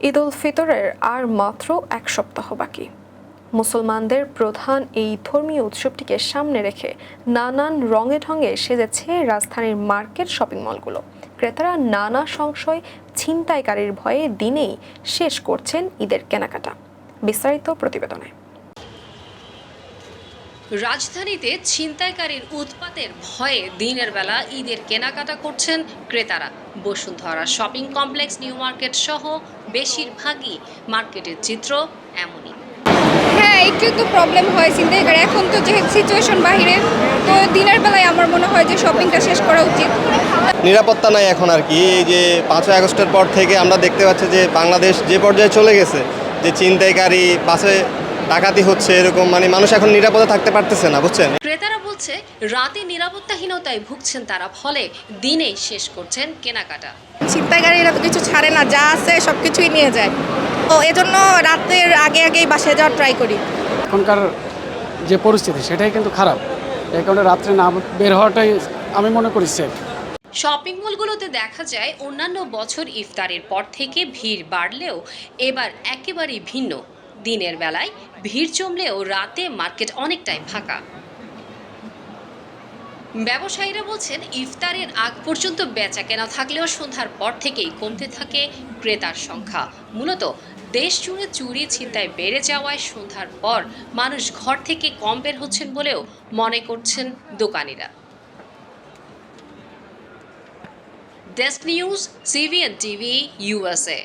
ঈদ উল ফিতরের আর মাত্র এক সপ্তাহ বাকি। মুসলমানদের প্রধান এই ধর্মীয় উৎসবটিকে সামনে রেখে নানান রঙে ঢঙে সেজেছে রাজধানীর মার্কেট শপিং মলগুলো। ক্রেতারা নানা সংশয়, ছিনতাইকারীর ভয়ে দিনেই শেষ করছেন ঈদের কেনাকাটা। বিস্তারিত প্রতিবেদনে। রাজধানীতে ছিনতাইকারীর উৎপাতের ভয়ে দিনের বেলা ঈদের কেনাকাটা করছেন ক্রেতারা। Bashundhara shopping complex new market সহ বেশিরভাগই মার্কেটের চিত্র এমনই। হ্যাঁ একটু তো প্রবলেম হয় চিন্তাই এখন তো যেহেতু সিচুয়েশন বাহিরে তো দিনের বেলায় আমার মনে হয় যে শপিংটা শেষ করা উচিত। নিরাপত্তা নাই এখন আর কি। এই যে পাঁচই আগস্টের পর থেকে আমরা দেখতে পাচ্ছি যে বাংলাদেশ যে পর্যায়ে চলে গেছে যে ছিনতাইকারী বাসে ডাকাতি হচ্ছে এরকম মানে মানুষ এখন নিরাপদে থাকতে পারতেছে না বুঝছেন? ক্রেতারা বলছে রাতে নিরাপত্তাহীনতায় ভুগছেন তারা ফলে দিনেই শেষ করছেন কেনাকাটা। ছিনতাইকারীরা তো কিছু ছাড়ে না যা আছে সব কিছুই নিয়ে যায়। তো এজন্য রাতের আগে আগেই বাসায় যাওয়ার ট্রাই করি। এখনকার যে পরিস্থিতি সেটাই কিন্তু খারাপ। এই কারণে রাত্রে না বের হওয়াটাই আমি মনে করি সেফ শপিং মলগুলোতে দেখা যায় অন্যান্য বছর ইফতারের পর থেকে ভিড় বাড়লেও এবার একেবারেই ভিন্ন। দিনের বেলায় ভিড় জমলেও রাতে মার্কেট অনেকটাই ফাঁকা। ব্যবসায়ীরা বলছেন, ইফতারের আগ পর্যন্ত বেচা কেনা থাকলেও সন্ধ্যার পর থেকেই কমতে থাকে ক্রেতার সংখ্যা। মূলত দেশ জুড়ে চুরি ছিনতাই বেড়ে যাওয়ায় সন্ধ্যার পর মানুষ ঘর থেকে কম বের হচ্ছেন বলেও মনে করছেন দোকানিরা। Desk news CVN TV USA